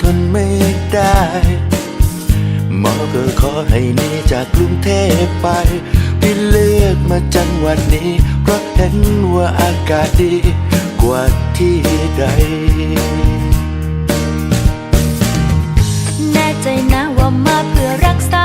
ทนไม่ได้หมอก็ขอให้หนีจากกรุงเทพไปพี่เลือกมาจังหวัดนี้ เพราะเห็นว่าอากาศดีกว่าที่ใด แน่ใจนะว่ามาเพื่อรักษา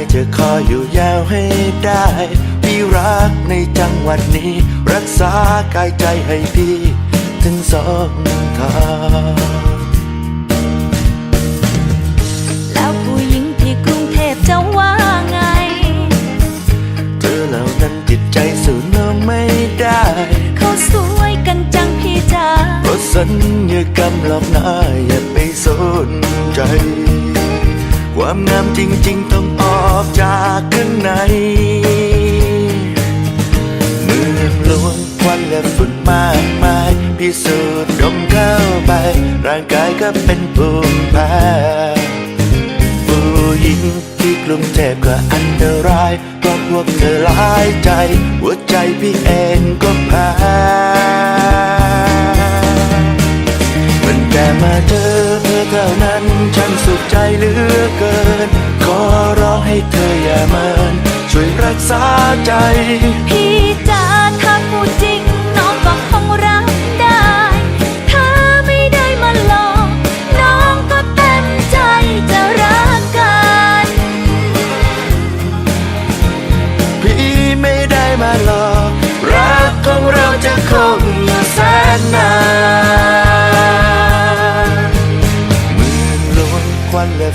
งพี่อายจะคอยอยู่ยาวให้ได้พี่รักในจังหวัดนี้ รักษากายใจให้พี่ ถึงสองทางแล้วผู้หญิงที่กรุงเทพจะว่าไง เธอเหล่านั้นจิตใจสู้น้องไม่ได้เขาสวยกันจังพี่จ๋าเพราะสัญญากรรมหลอกหน้าอย่าไปสนใจ ความงามจริง ๆ ต้องออกจากข้างในเมืองหลวงควันและฝุ่นมากมายพิสูจน์ดมเข้าไป ร่างกายก็เป็นภูมิแพ้ผู้หญิงที่กรุงเทพก็อันตรายเพราะพวกเธอหลายใจ หัวใจพี่เอ พี่จ๋าถ้าพูดจริงน้องก็คงรักได้ ถ้าไม่ได้มาหลอกน้องก็เต็มใจจะรักกัน พี่ไม่ได้มาหลอก รักของเราจะคงอยู่แสนนาน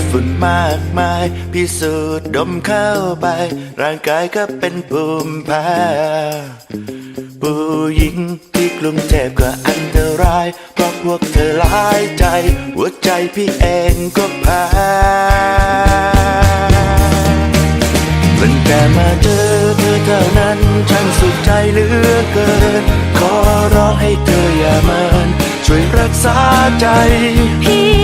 ฝุ่นมากมาย พิสูจน์ดมเข้าไป ร่างกายก็เป็นภูมิแพ้ผู้หญิงที่กรุงเทพก็อันตราย เพราะพวกเธอหลายใจ หัวใจพี่เองก็แพ้ตั้งแต่มาเจอเธอเท่านั้นฉันสุขใจเหลือเกิน ขอร้องให้เธออย่าเมินช่วยรักษาใจพี่